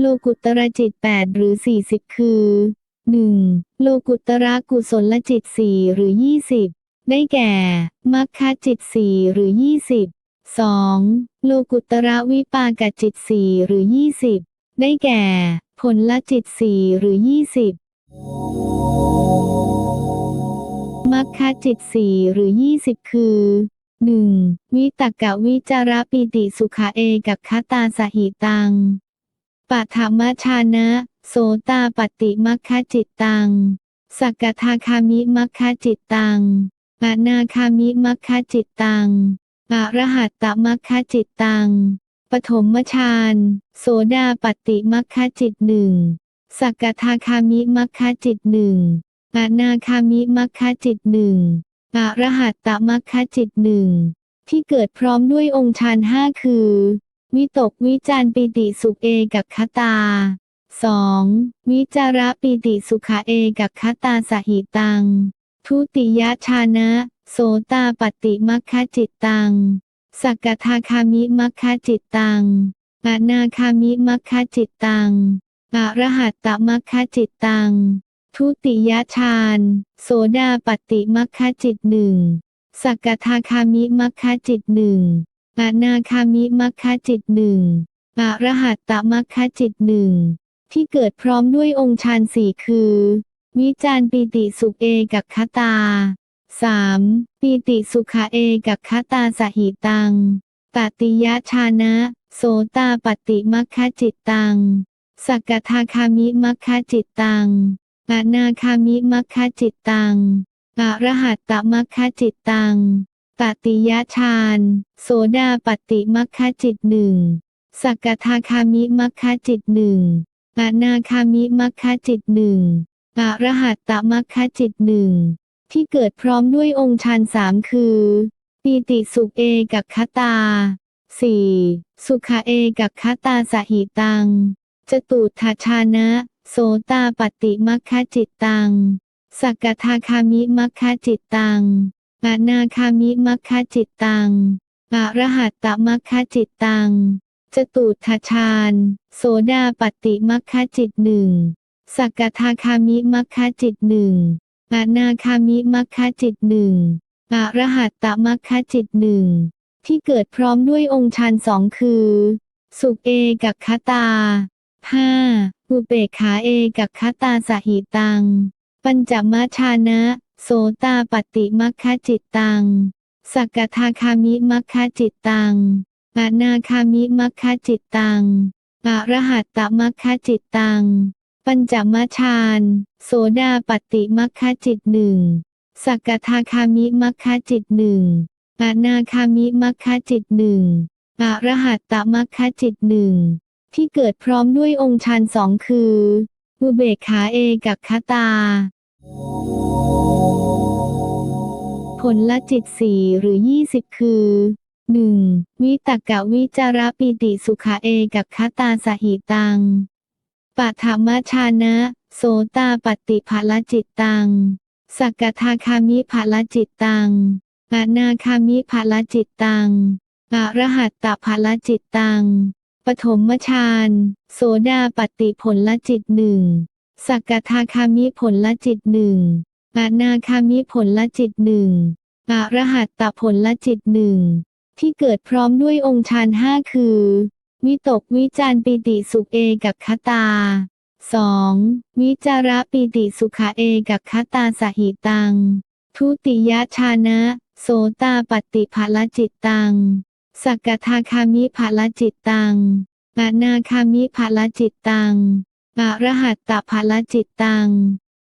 โลกุตระจิต 8 หรือ 40 คือ 1. โลกุตระกุศลจิต 4 หรือ 20 ได้แก่มัคคจิต 4 หรือ 20 2. โลกุตระวิปากจิต 4 หรือ 20 ได้แก่ ผลละจิต 4 หรือ 20มัคคจิต 4 หรือ 20 คือ 1. วิตกะวิจารปิติสุขเอกับคตาสหิตัง ปัถมชานะ โสตาปฏิมัคคจิตตัง สักทาคามิมัคคจิตตังอนาคามิมัคคจิตตังอรหัตตมัคคจิตตัง ปฐมฌาน โสดาปฏิมัคคจิตหนึ่ง สักทาคามิมัคคจิตหนึ่งอนาคามิมัคคจิตหนึ่งอรหัตตมัคคจิตหนึ่งที่เกิดพร้อมด้วยองค์ฌานห้าคือ วิตกวิจารปิติสุขเอกับคตา 2. วิจาระปิติสุขเอกับคตาสหิตัง ทุติยชานะ โสตาปฏิมัคคจิตตัง สักทาคามิมัคคจิตตังอนาคามิมัคคจิตตังอรหัตตมัคคจิตตัง ทุติยฌานโสดาปฏิมัคคจิตหนึ่งสักทาคามิมัคคจิตหนึ่ง อนาคามิมัคคจิตหนึ่งอรหัตตมัคคจิตหนึ่งที่เกิดพร้อมด้วยองค์ฌานสี่คือ วิจารปิติสุขเอกับคตา 3. ปีติสุขเอกับคตาสหิตังตติยะชานะ โสตาปฏิมัคคจิตตังสักกทาคามิมัคคจิตตังอนาคามิมัคคจิตตังอรหัตตมัคคจิตตัง ตติยฌาน โสดาปฏิมัคคจิตหนึ่ง สักทาคามิมัคคจิตหนึ่งอนาคามิมัคคจิตหนึ่งอรหัตตมัคคจิตหนึ่ง ที่เกิดพร้อมด้วยองค์ฌานสามคือ ปีติสุขเอกับคตา 4. สุขเอกับคตาสหิตัง จตุทัชานะ โสตาปฏิมัคคจิตตัง สักทาคามิมัคคจิตตัง อนาคามิมัคคจิตตังอรหัตตมัคคจิตตัง จตุทัชานโสดาปฏิมัคคจิตหนึ่ง สักกทาคามิมัคคจิตหนึ่งอนาคามิมัคคจิตหนึ่งอรหัตตมัคคจิตหนึ่ง ที่เกิดพร้อมด้วยองค์ฌานสองคือ สุขเอกับคตา 5. อุเบกขาเอกับคตาสหิตัง ปัญจมาชานะ โสตาปฏิมัคคจิตตัง สักกทาคามิมัคคจิตตังอนาคามิมัคคจิตตังอรหัตตมัคคจิตตัง ปัญจมาชาน โสดาปฏิมัคคจิตหนึ่ง สักกทาคามิมัคคจิตหนึ่งอนาคามิมัคคจิตหนึ่งอรหัตตมัคคจิตหนึ่ง ที่เกิดพร้อมด้วยองค์ฌานสองคืออุเบกขาเอกับคตาผ ลละจิตสี่หรือ20คือ 1. วิตกะวิจารปิติสุขเอกับคตาสหิตังปัถมชานะ โสตาปฏิภาลจิตตังสักทาคามิภาลจิตตังอนาคามิภาลจิตตังอรหัตตภาลจิตตัง ปฐมฌาน โสดาปฏิผลละจิตหนึ่งสักกทาคามิผลละจิตหนึ่ง อนาคามิผลละจิตหนึ่งอรหัตตผลละจิตหนึ่งที่เกิดพร้อมด้วยองค์ฌานห้าคือ วิตกวิจารปิติสุขเอกับคตา 2. วิจาระปิติสุขเอกับคตาสหิตัง ทุติยชานะ โสตาปฏิภาลจิตตัง สักกทาคามิภาลจิตตังอนาคามิภาลจิตตังอรหัตตภาลจิตตัง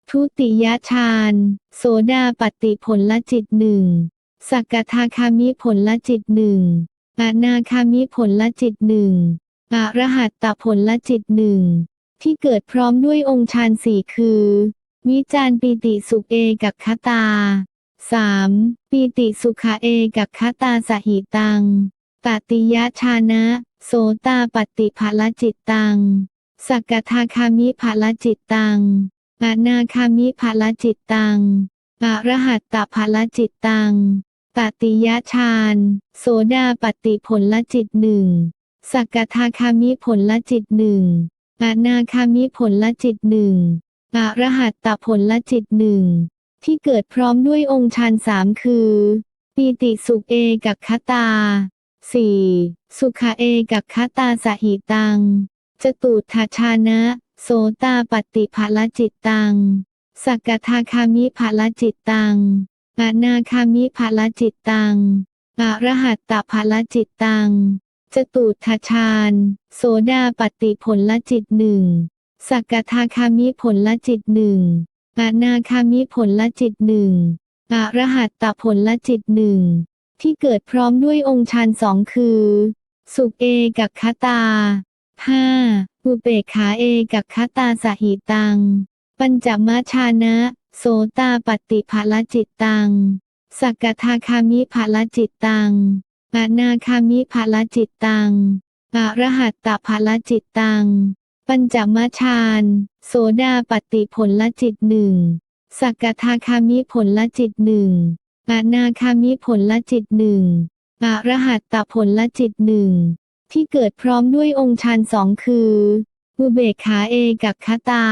ทุติยฌาน โสดาปฏิผลละจิตหนึ่งสักกทาคามิผลละจิตหนึ่งอนาคามิผลละจิตหนึ่งอรหัตตผลละจิตหนึ่งที่เกิดพร้อมด้วยองค์ฌานสี่คือ วิจารปิติสุขเอกับคตา 3. ปีติสุขเอกับคตาสหิตังตติยชานะ โสตาปฏิภาลจิตตังสักกทาคามิภาลจิตตัง อนาคามิภาลจิตตังอรหัตตภาลจิตตังตติยชานโสดาปฏิผลละจิตหนึ่งสักกทาคามิผลละจิตหนึ่งอนาคามิผลละจิตหนึ่งอรหัตตผลละจิตหนึ่งที่เกิดพร้อมด้วยองค์ฌานสามคือ ปีติสุขเอกับคตา 4. สุขเอกับคตาสหิตัง จตุทาชานะ โสตาปฏิภาลจิตตัง สักทาคามิภาลจิตตังอนาคามิภาลจิตตังอรหัตตภาลจิตตัง จตุทชานโสดาปฏิผลละจิตหนึ่ง สักทาคามิผลละจิตหนึ่งอนาคามิผลละจิตหนึ่งอรหัตตผลละจิตหนึ่ง ที่เกิดพร้อมด้วยองค์ฌานสองคือ สุเอกับคตา 5. อุเบกขาเอกับคตาสหิตัง ปัญจมาชานะ โสตาปฏิภาลจิตตัง สักกทาคามิภาลจิตตังอนาคามิภาลจิตตังอรหัตตภาลจิตตัง ปัญจมาชานโสดาปฏิผลละจิตหนึ่ง สักกทาคามิผลละจิตหนึ่งอนาคามิผลละจิตหนึ่งอรหัตตผลละจิตหนึ่ง ที่เกิดพร้อมด้วยองค์ฌานสองคืออุเบกขาเอกับคตา